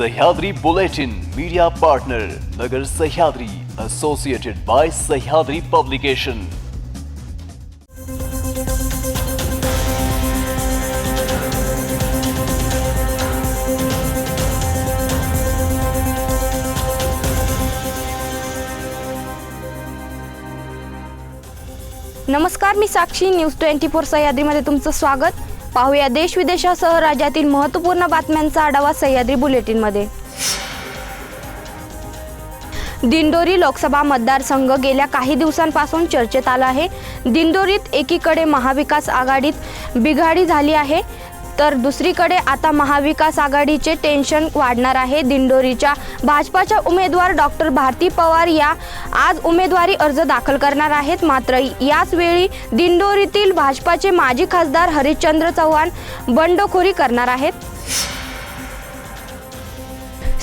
Sahyadri bulletin media partner Nagar Sahyadri associated by Sahyadri publication नमस्कार मी Sakshi news twenty four सह्याद्रीमध्ये तुमचं स्वागत. पाहूया देश विदेशासह राज्यातील महत्त्वपूर्ण बातम्यांचा आढावा सह्याद्री बुलेटिनमध्ये. दिंडोरी लोकसभा मतदारसंघ गेल्या काही दिवसांपासून चर्चेत आला आहे. दिंडोरीत एकीकडे महाविकास आघाडीत बिघाडी झाली आहे. तर दुसरीकडे आता महाविकास आघाडीचे टेन्शन वाढणार आहे. दिंडोरीच्या भाजपाच्या उमेदवार डॉक्टर भारती पवार या आज उमेदवारी अर्ज दाखल करणार आहेत. मात्र याच वेळी दिंडोरीतील भाजपाचे माजी खासदार हरिश्चंद्र चव्हाण बंडखोरी करणार आहेत.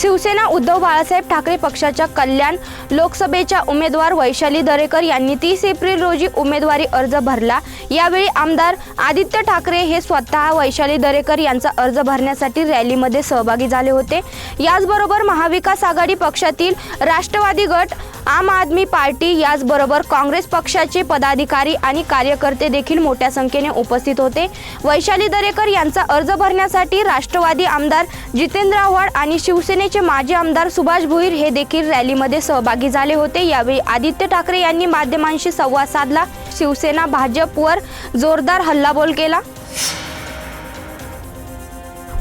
शिवसेना उद्धव बाळासाहेब ठाकरे पक्षाच्या कल्याण लोकसभेच्या उमेदवार वैशाली दरेकर यांनी तीस एप्रिल रोजी उमेदवारी अर्ज भरला. यावेळी आमदार आदित्य ठाकरे हे स्वतः वैशाली दरेकर यांचा अर्ज भरण्यासाठी रॅलीमध्ये सहभागी झाले होते. याचबरोबर महाविकास आघाडी पक्षातील राष्ट्रवादी गट आम आदमी पार्टी याचबरोबर काँग्रेस पक्षाचे पदाधिकारी आणि कार्यकर्ते देखील मोठ्या संख्येने उपस्थित होते. वैशाली दरेकर यांचा अर्ज भरण्यासाठी राष्ट्रवादी आमदार जितेंद्र आव्हाड आणि शिवसेने शिवसेनेचे माजी आमदार सुभाष भोईर हे देखील रॅलीमध्ये सहभागी झाले होते. यावेळी आदित्य ठाकरे यांनी माध्यमांशी संवाद साधला. शिवसेना भाजपवर जोरदार हल्लाबोल केला.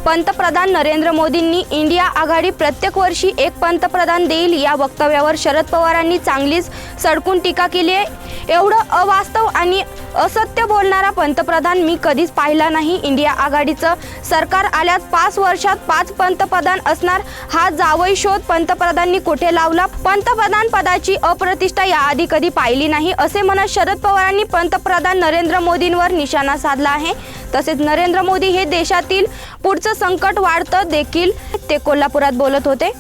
पंतप्रधान नरेंद्र मोदींनी इंडिया आघाडी प्रत्येक वर्षी एक पंतप्रधान देईल या वक्तव्यावर शरद पवारांनी चांगलीच सडकून टीका केली आहे. एवढं अवास्तव आणि असत्य बोलणारा पंतप्रधान मी कधीच पाहिला नाही. इंडिया आघाडीचं सरकार आल्यास पाच वर्षात पाच पंतप्रधान असणार हा जावई शोध पंतप्रधानांनी कुठे लावला? पंतप्रधान पदाची अप्रतिष्ठा याआधी कधी पाहिली नाही असे म्हणत शरद पवारांनी पंतप्रधान नरेंद्र मोदींवर निशाणा साधला आहे. तसेच नरेंद्र मोदी हे देशातील पुढचं संकट वाढतं देखील ते कोल्हापुरात बोलत होते.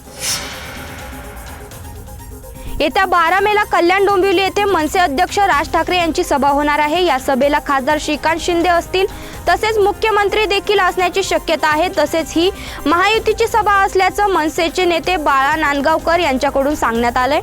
येत्या बारा मेला कल्याण डोंबिवली येथे मनसे अध्यक्ष राज ठाकरे यांची सभा होणार आहे. या सभेला खासदार श्रीकांत शिंदे असतील. तसेच मुख्यमंत्री देखील असण्याची शक्यता आहे. तसेच ही महायुतीची सभा असल्याचं मनसेचे नेते बाळा नांदगावकर यांच्याकडून सांगण्यात आलंय.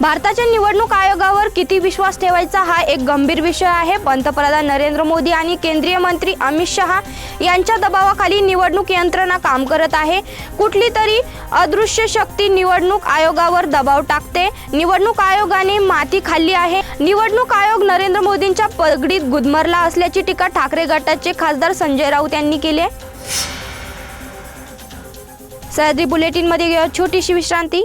भारताच्या निवडणूक आयोगावर किती विश्वास ठेवायचा हा एक गंभीर विषय आहे. पंतप्रधान नरेंद्र मोदी आणि केंद्रीय मंत्री अमित शहा यांच्या दबावाखाली निवडणूक यंत्रणा काम करत आहे. कुठली तरी अदृश्य शक्ती निवडणूक आयोगावर दबाव टाकते. निवडणूक आयोगाने माती खाल्ली आहे. निवडणूक आयोग नरेंद्र मोदींच्या पगडीत गुदमरला असल्याची टीका ठाकरे गटाचे खासदार संजय राऊत यांनी केली आहे. सह्याद्री बुलेटिनमध्ये छोटीशी विश्रांती.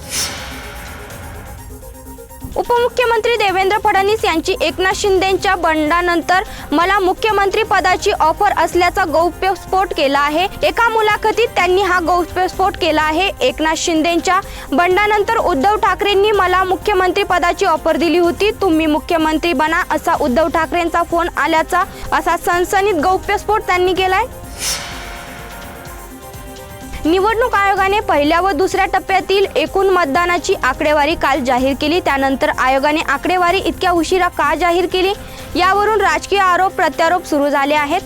उपमुख्यमंत्री देवेंद्र फडणवीस यांची एकनाथ शिंदेच्या बंडानंतर मला मुख्यमंत्री पदाची ऑफर असल्याचा गौप्यस्फोट केला आहे. एका मुलाखतीत त्यांनी हा गौप्यस्फोट केला आहे. एकनाथ शिंदेच्या बंडानंतर उद्धव ठाकरेंनी मला मुख्यमंत्री पदाची ऑफर दिली होती. तुम्ही मुख्यमंत्री बना असा उद्धव ठाकरेंचा फोन आल्याचा असा सनसनीत गौप्यस्फोट त्यांनी केलाय. निवडणूक आयोगाने पहिल्या व दुसऱ्या टप्प्यातील एकूण मतदानाची आकडेवारी काल जाहीर केली. त्यानंतर आयोगाने आकडेवारी इतक्या उशिरा का जाहीर केली? यावरून राजकीय आरोप प्रत्यारोप सुरू झाले आहेत.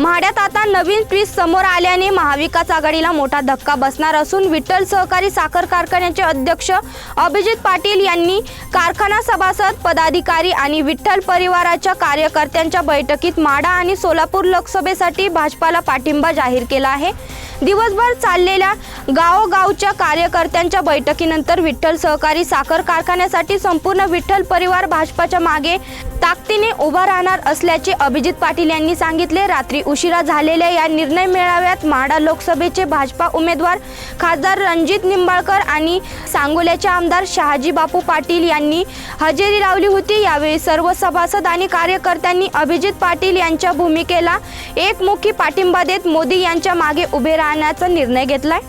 म्हाड्यात आता नवीन ट्विस्ट समोर आल्याने महाविकास आघाडीला मोठा धक्का बसणार असून विठ्ठल सहकारी साखर कारखान्याचे अध्यक्ष अभिजित पाटील यांनी कारखाना सभासद पदाधिकारी आणि विठ्ठल परिवाराच्या कार्यकर्त्यांच्या बैठकीत माडा आणि सोलापूर लोकसभेसाठी भाजपाला पाठिंबा जाहीर केला आहे. दिवसभर चाललेल्या गावोगावच्या कार्यकर्त्यांच्या बैठकीनंतर विठ्ठल सहकारी साखर कारखान्यासाठी संपूर्ण विठ्ठल परिवार भाजपाच्या मागे ताकदीने उभा राहणार असल्याचे अभिजित पाटील यांनी सांगितले. रात्री उशिरा झालेल्या या निर्णय मेळाव्यात माढा लोकसभेचे भाजपा उमेदवार खासदार रणजित निंबाळकर आणि सांगोल्याचे आमदार शहाजी बापू पाटील यांनी हजेरी लावली होती. यावेळी सर्व सभासद आणि कार्यकर्त्यांनी अभिजित पाटील यांच्या भूमिकेला एकमुखी पाठिंबा देत मोदी यांच्या मागे उभे राहण्याचा निर्णय घेतलाय.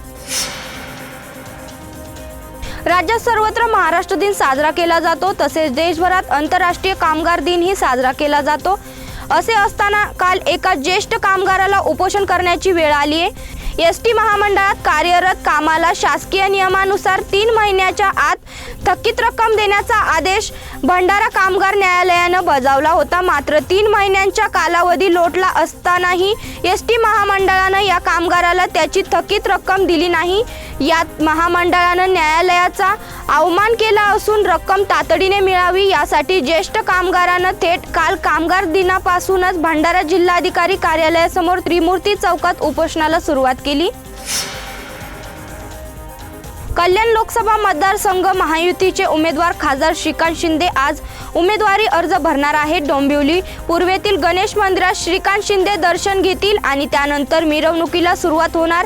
राज्यात सर्वत्र महाराष्ट्र दिन साजरा केला जातो. तसेच देशभरात आंतरराष्ट्रीय कामगार दिनही साजरा केला जातो. असे असताना काल एका ज्येष्ठ कामगाराला उपोषण करण्याची वेळ आली आहे. एस टी महामंडळात कार्यरत कामाला शासकीय नियमानुसार तीन महिन्याच्या आत थकीत रक्कम देण्याचा आदेश भंडारा कामगार न्यायालयानं बजावला होता. मात्र तीन महिन्यांच्या कालावधी लोटला असतानाही एस टी महामंडळानं या कामगाराला त्याची थकीत रक्कम दिली नाही. यात महामंडळानं न्यायालयाचा अवमान केला असून रक्कम तातडीने मिळावी यासाठी ज्येष्ठ कामगारानं थेट काल कामगार दिनापासूनच भंडारा जिल्हाधिकारी कार्यालयासमोर त्रिमूर्ती चौकात उपोषणाला सुरुवात केली. कल्याण लोकसभा मतदारसंघ महायुतीचे उमेदवार खासदार श्रीकांत शिंदे आज उमेदवारी अर्ज भरणार आहेत. डोंबिवली पूर्वेतील गणेश मंदिरात श्रीकांत शिंदे दर्शन घेतील आणि त्यानंतर मिरवणुकीला सुरुवात होणार.